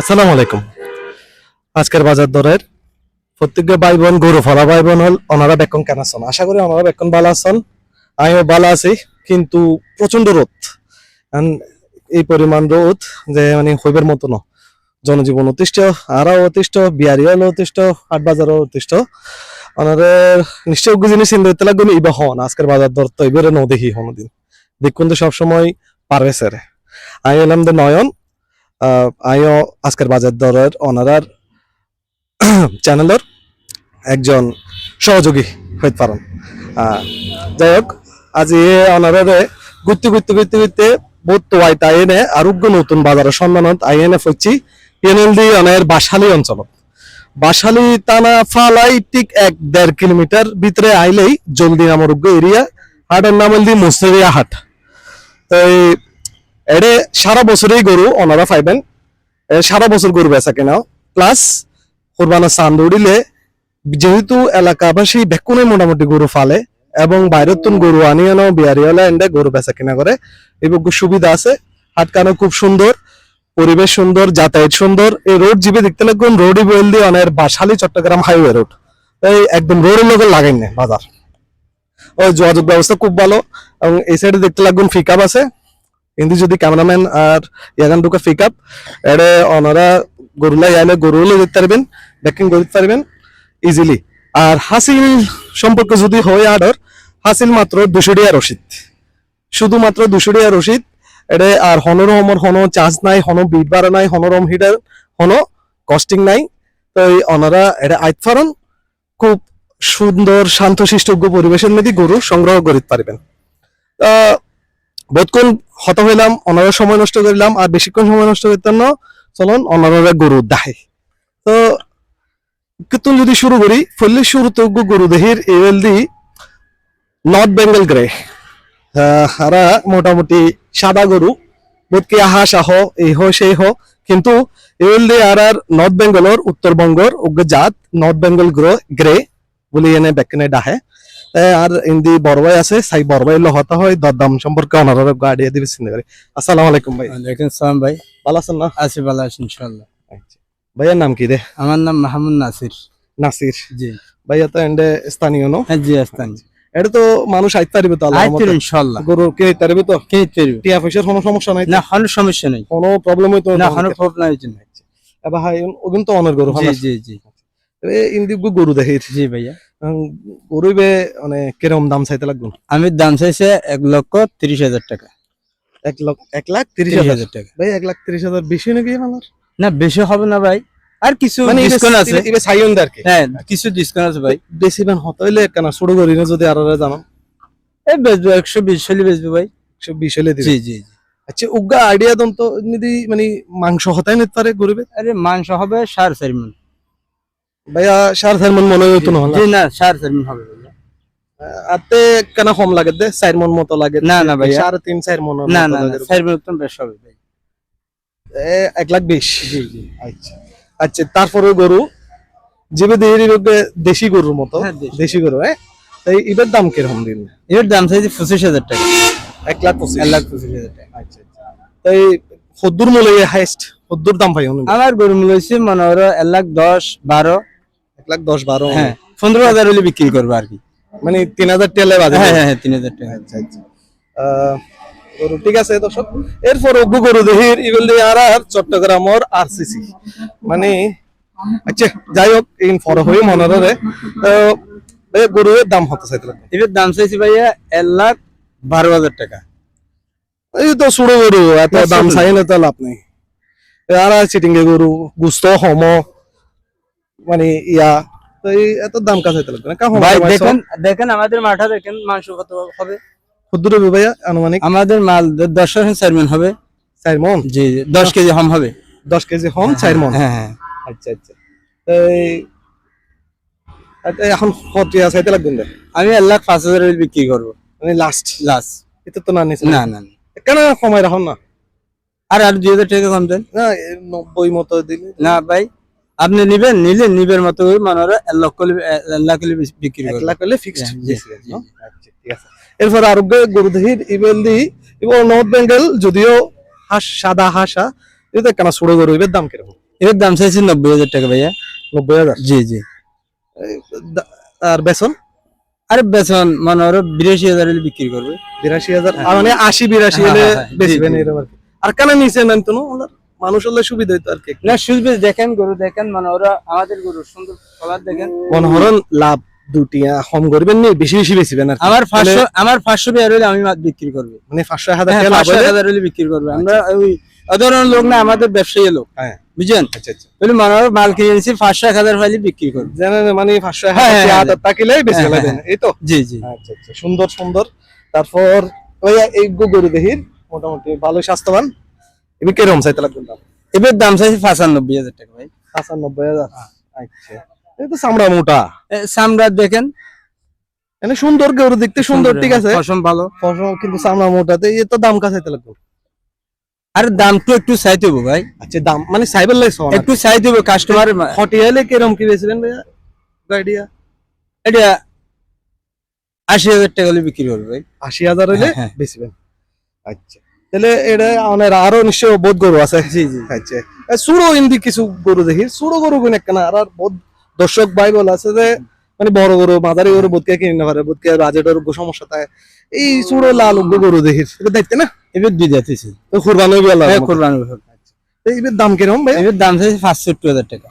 আসসালামু আলাইকুম। আজকের বাজার দরের প্রত্যেক ভাই বোন গরু ফলা ভাই বোন হল ওনারা বেকন কেন আছেন আশা করি ওনারা বেকন ভালো আছেন আমিও ভালো আছি, কিন্তু প্রচণ্ড রোদ। এই পরিমাণ রোদ যে মানে হইবের মতো ন। জনজীবন অতিষ্ঠ, আরাও অতিষ্ঠ বিয়ারি হলো অতিষ্ঠ হাট বাজারও অতিষ্ঠ ওনারে নিশ্চয় জিনিস চিন্তা করতে লাগবে, ইবা হন। আজকের বাজার দর তো এবারে ন দেখি কোনোদিন দেখুন তো সবসময় পারবে স্যারে আমি এলাম দে নয়ন আমিও আজকের বাজার দরের অনারার চ্যানেলের একজন সহযোগী হইতে পারেন। যাই হোক, আজ এ অনারারে ঘুরতে ঘুরতে ঘুরতে ঘুরতে বহুত তো আইতা আইনে আরোগ্য নতুন বাজারের সন্ধানত আইনে ফচ্ছি এনএলডি অনের বাসালি অঞ্চল বাসালি টানা ফালাই ঠিক এক দেড় কিলোমিটার ভিতরে আইলেই জলদি নামর এরিয়া, হাটের নাম হল দি মুসরিয়া হাট। এই এডে সারা বছরেই গরু ওনারা পাইবেন। সারা বছর গরু বেচা কেনা। প্লাস কোরবানা চান্দ উড়িলে যেহেতু এলাকাবাসী বেকুনে মোটামুটি গরু ফালে এবং বাইরের তুন গরু আনি আনো বিহারিওয়ালা এন্ডে গরু বেচা কেনা করে। এই সুবিধা আছে। হাটকানো খুব সুন্দর, পরিবেশ সুন্দর, যাতায়াত সুন্দর। এই রোড জিবে দেখতে লাগবেন রোডই বল দিয়ে অনেক বাসালি চট্টগ্রাম হাইওয়ে রোড। এই একদম রোডের লোক লাগাই না বাজার। ওই যোগাযোগ ব্যবস্থা খুব ভালো এবং এই সাইডে দেখতে লাগবেন ফিকাপ আছে। কিন্তু যদি ক্যামেরাম্যান আর ইয়াগান ঢুকে পিক আপ এড়ে ওনারা গরুলা আইলে গরুলে দিতে পারবেন ব্যাকিং করতে পারবেন ইজিলি আর হাসিল সম্পর্কে যদি হয় আডর হাসিল মাত্র দুশো টাকা রসিদ। শুধুমাত্র দুশো রসিদ, এড়ে আর হনর হমর হনো চার্জ নাই, হনো বিট বাড়া নাই, হনরম হিটার হনো কস্টিং নাই। তো এই ওনারা এটা আইত ফারন খুব সুন্দর শান্তশিষ্টজ্ঞ পরিবেশের মধ্যে গরু সংগ্রহ করিতে পারবেন। আহ, বোধক্ষণ হত হইলাম অনারা সময় নষ্ট করিলাম আর বেশিক্ষণ সময় নষ্ট করতাম না। চলুন অনারা গরু দাহে তো কিন্তু যদি শুরু করি ফলে শুরুতে গরু দেহির এল দি নর্থ বেঙ্গল গ্রে হারা মোটামুটি সাদা গরু বোধকে আহা সাহ এই হো সেই হো। কিন্তু এল দি আর আর নর্থ বেঙ্গলর উত্তরবঙ্গর উগ্র জাত নর্থ বেঙ্গল গ্রো গ্রে বলি এনে বেকনে ডাহে। আর ইন্দি বড় ভাই আছে সাই বড় ভাই হতা হয় দরদাম সম্পর্কে অনারা গাড়িয়ে দিবে চিন্তা করে। আসসালামু আলাইকুম ভাই। ওয়ালাইকুম সালাম ভাই। ভালো আছেন না? আছি ভালো আছি ইনশাল্লাহ ভাইয়ার নাম কি রে? আমার নাম মাহমুদ নাসির। নাসির। জি। ভাইয়া তো এন্ডে স্থানীয় নো? হ্যাঁ জি আসতাম এটা তো মানুষ আইতে পারবে তো আল্লাহ আইতের মতে। ইনশাল্লাহ গরু কিনে পারবে তো? কে তৈরি টিয়া পয়সার কোনো সমস্যা নাই? না কোনো সমস্যা নাই। কোনো প্রবলেম হইতো না কোনো প্রবলেম হয়েছে না এবার হাই ওগুন তো অনেক গরু জি জি জি। ইন্দি গরু দেখির। জি ভাইয়া। গরু বে মানে কীরকম দাম চাইতে লাগবে? আমি দাম চাইছে এক লক্ষ তিরিশ হাজার টাকা। এক লাখ এক লাখ তিরিশ হাজার? টাকা। ভাই এক লাখ তিরিশ হাজার বেশি নাকি আমার না বেশি হবে না ভাই। আর কিছু মানে ডিসকাউন্ট আছে। এবার সাইন আর কি? হ্যাঁ কিছু ডিসকাউন্ট আছে ভাই। বেশি মান হতো হইলে কেন? শুরু করি না যদি আরও জানো। এই বেচবো একশো বিশ চল্লিশ বেচবো ভাই। সব বিশ হলে জি জি। আচ্ছা উগা আইডিয়া দম তো নিদি মানে মাংস হতাই নিতে পারে গরিবে আরে মাংস হবে সাড়ে চার মন। ভাইয়া সার চার মন মনে হইতো না জি না সাড়ে চার মন হবে ভাইয়া। আতে কেন কম লাগে দে? চার মন মতো লাগে। না না ভাইয়া। সাড়ে তিন চার মন না না না চার মন তো বেশ হবে ভাই। এক লাখ বিশ। জি জি। আচ্ছা। আচ্ছা তারপরে গরু। যেবে দেহের দেশি গরুর মতো। হ্যাঁ, দেশি। গরু হ্যাঁ? তাই এবার দাম কীরকম দিন? এর দাম চাইছে পঁচিশ হাজার টাকা। এক লাখ পঁচিশ। এক লাখ পঁচিশ হাজার টাকা। আচ্ছা আচ্ছা। তাই মূল্য হাইস্ট দাম পাই আমার গরু মূল্য হচ্ছে মনে করো এক লাখ দশ বারো। লাখ দশ বারো। হ্যাঁ পনেরো হাজার হলে বিক্রি করব আর কি। মানে তিন হাজার টেলে বাজে হ্যাঁ হ্যাঁ হ্যাঁ তিন হাজার টাকা আচ্ছা আচ্ছা। গরু ঠিক আছে দর্শক? এরপর অগ্গু গরু দেহির ইবেল আর আর চট্টগ্রামর আরসিসি মানে আচ্ছা যাই হোক ইন ফর হয়ে মনে গরুর দাম হতে এবার দাম চাইছি ভাইয়া এক লাখ বারো হাজার টাকা। এই তো ছোট গরু এত দাম। চাই না তো লাভ নেই। আর চিটিং গরু গুস্ত হম মানে ইয়া তো এই এত দাম কাছে লাগবে না। ভাই দেখেন দেখেন আমাদের মাঠা দেখেন মাংস কত হবে। ক্ষুদ্র ভাইয়া আনুমানিক? আমাদের মাল দশ চারমেন হবে। চার মন? জি দশ কেজি হম হবে। দশ কেজি হম চার মন? হ্যাঁ হ্যাঁ। আচ্ছা আচ্ছা। এই এখন কত চাইতে লাগবে না আমি এক লাখ পাঁচ হাজার বিক্রি করব। মানে লাস্ট লাস্ট এটা তো না নিছে। না না। কেন সময় রাখুন না? আর আর দুই হাজার টাকা কম দেন। না নব্বই মতো দিলে না ভাই আপনি নিবেন নিলে নিবের মতো মনে হয় এক লক্ষ লাখ বিক্রি এক লাখ হলে ফিক্সড হ্যাঁ, জি। আচ্ছা ঠিক আছে। এরপর আরোগ্য গরুদেহির ইবেল দি এবং নর্থ বেঙ্গল যদিও হাঁস সাদা হাঁসা এটা কেন ছোট গরু এবার দাম কীরকম? এর দাম চাইছি নব্বই হাজার টাকা ভাইয়া। নব্বই হাজার? জি জি। আর বেসন? আরে বেসন মনে হলো বিরাশি হাজার হলে বিক্রি করবে। বিরাশি হাজার আর মানে আশি বিরাশি হ্যাঁ, হলে হ্যাঁ, হ্যাঁ। এরকম আর কেন নিচে নেন তো ওনার মানুষ হলে সুবিধা হইতো আর কি। না দেখেন গরু দেখেন মানে ওরা আমাদের গরু সুন্দর কালার দেখেন। লাভ দুটি করবেন নি বেশি বেশি বেশিবেন আর আমার পাঁচশো তাহলে আমার পাঁচশো বিয়ার হলে আমি বিক্রি করব। মানে পাঁচশো হাজার হ্যাঁ, টাকা লাভ হলে হাজার হলে বিক্রি করব। আমরা ওই সাধারণ লোক না আমাদের ব্যবসায়ী লোক। হ্যাঁ। বুঝছেন? আচ্ছা আচ্ছা। বলে মাল কিনে হলে বিক্রি করব। জানেন মানে হ্যাঁ, হ্যাঁ, হ্যাঁ। হাজার বেশি হ্যাঁ, লাগবেন এই তো? জি জি। আচ্ছা আচ্ছা। সুন্দর সুন্দর। তারপর ওই এই গরু দেহির মোটামুটি ভালো স্বাস্থ্যবান। এবার কীরকম দাম? এবার দাম চাইছি পঁচানব্বই হাজার টাকা ভাই। পঁচানব্বই হাজার। আচ্ছা। এই তো চামড়া মোটা। চামড়া দেখেন। মানে সুন্দর গরু দেখতে সুন্দর ঠিক আছে? পশম ভালো। ফসল কিন্তু চামড়া মোটাতে তো দাম কাছে আর দামটা একটু চাইতে হবে ভাই। আচ্ছা দাম মানে সাইবার লাইস একটু চাইতে হবে কাস্টমার হটিয়ালে কীরকম কি গাইডিয়া এটা আশি হাজার টাকা হলে বিক্রি করবে ভাই। আশি হাজার হলে হ্যাঁ, হ্যাঁ। বেচবেন। আচ্ছা। তাহলে এটা আমাদের আরও নিশ্চয় বহুত গরু আছে। জি জি। আচ্ছা। ইন্দি কিছু গরু দেখি। সুড়ো গরু কোন একখানা আর বহুত দর্শক ভাই বল আছে যে মানে বড় গরু মাঝারি গরু বোধকে কিনে না পারে বোধকে বাজেটের সমস্যা থাকে। এই সুড়ো লাল গরু দেখি। এটা দেখতে না? এবার দুই যাতেছি তো কুরবানি হ্যাঁ। কোরবানি তো দাম কীরকম ভাই? এবার দাম চাইছি পাঁচষট্টি হাজার টাকা।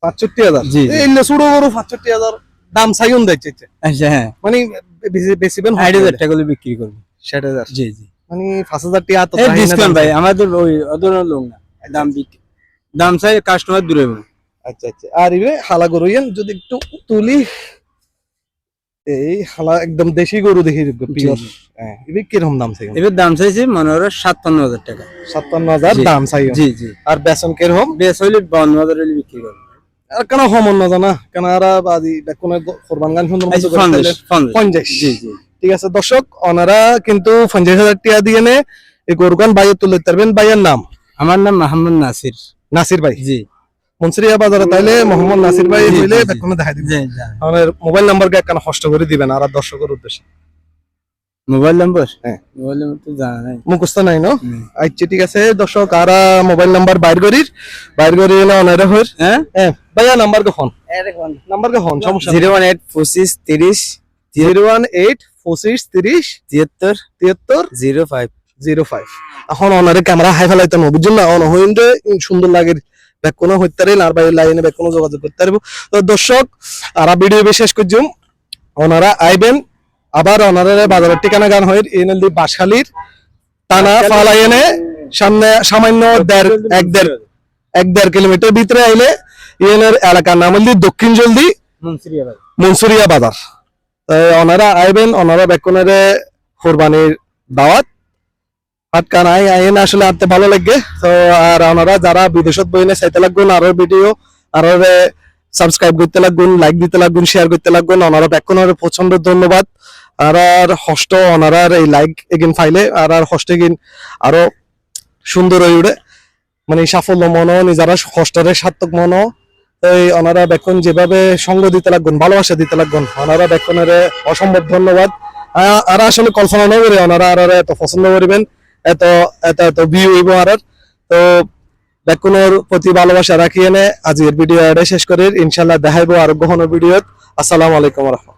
পাঁচষট্টি হাজার? জি। এই সুড়ো গরু পাঁচষট্টি হাজার দাম চাইন দেখছে। আচ্ছা হ্যাঁ। মানে বেশি- বেশি হাজার টাকা বিক্রি করবে। ষাট হাজার। জি জি। মানে পাঁচ হাজার টাকা তো ডিসকাউন্ট ভাই আমাদের ওই অধরণ লোক না দাম বিক্রি দাম চাই কাস্টমার দূরে আচ্ছা আচ্ছা। আর ইবে হালা গরু যদি একটু তুলি এই হালা একদম দেশি গরু দেখি পিওর। হ্যাঁ ইবে কীরকম দাম চাই? এবার দাম চাইছি মনে হয় সাতান্ন হাজার টাকা। সাতান্ন হাজার দাম চাই। জি জি। আর বেসন কীরকম? বেশ হইলে বাউন্ন হাজার হলে বিক্রি করবে। আর কেন হমন না জানা? কেন আর বাদি কোন কোরবান গান সুন্দর মতো করে পঞ্চাশ। জি জি। ঠিক আছে দর্শক ওনারা কিন্তু পঞ্চাশ হাজার টাকা দিয়ে নে এই গরুগান বাইরে তুলে পারবেন। ভাইয়ের নাম? আমার নাম মোহাম্মদ নাসির। নাসির ভাই? জি। মনসুরিয়া বাজারে তাইলে মোহাম্মদ নাসির ভাই হইলে দিবেন। আমাদের মোবাইল কষ্ট করে দিবেন আর আর দর্শকের উদ্দেশ্যে? Mobile number? হ্যাঁ। মোবাইল নাম্বার তো জানা নাই। মুখস্থ নাই ন? হুম। আচ্ছা ঠিক আছে দর্শক আর মোবাইল নাম্বার বাইর করির। বাইর করি না অনারে হইর। হ্যাঁ? হ্যাঁ ভাইয়া নাম্বার কখন নাম্বার কখন সমস্যা জিরো ওয়ান এইট পঁচিশ তিরিশ জিরো ওয়ান এইট পঁচিশ তিরিশ তিয়াত্তর তিয়াত্তর জিরো ফাইভ। Zero five. এখন অনারে ক্যামেরা হাই ফেলাইতে নয় বুঝছেন না অন হইন্ডে সুন্দর লাগে বেকোনো হইতে পারেন আর বাইরে লাইনে বেকোনো যোগাযোগ করতে পারব। তো দর্শক আর ভিডিও বিশেষ করছুম ওনারা আইবেন আবার ওনারা বাজারের ঠিকানা গান হয় এনএলডি বাসখালীর টানা ফালাই এনে সামনে সামান্য দেড় এক দেড় এক দেড় কিলোমিটার ভিতরে আইলে ইয়েনের এলাকার নাম হল দক্ষিণ জলদি মনসুরিয়া বাজার। ওনারা আইবেন ওনারা বেকনের কোরবানির দাওয়াত। আটকান আই আইন আসলে আনতে ভালো লাগে তো, আর ওনারা যারা বিদেশত বইনে চাইতে লাগবেন আরও ভিডিও আরও সাবস্ক্রাইব করতে লাগবেন লাইক দিতে লাগবেন শেয়ার করতে লাগবেন ওনারা বেকনের প্রচণ্ড ধন্যবাদ। আর আর হস্ত ওনারার এই লাইক এগিন ফাইলে আর আর হস্ত এগিন আরও সুন্দর হয়ে উঠে। মানে সাফল্য মনো নিজেরা হস্টারে সার্থক মনো এই ওনারা বেকন যেভাবে সঙ্গ দিতে লাগবেন, ভালোবাসা দিতে লাগবেন ওনারা বেকনের অসম্ভব ধন্যবাদ। আর আসলে কল্পনা না করে ওনারা আর এত পছন্দ করিবেন, এত এত এত ভিউ হইব আর তো বেকনের প্রতি ভালোবাসা রাখি এনে আজকের ভিডিও শেষ করে। ইনশাল্লাহ দেখাইবো আর গহন ভিডিও আসসালামু আলাইকুম রহমতুল্লাহ।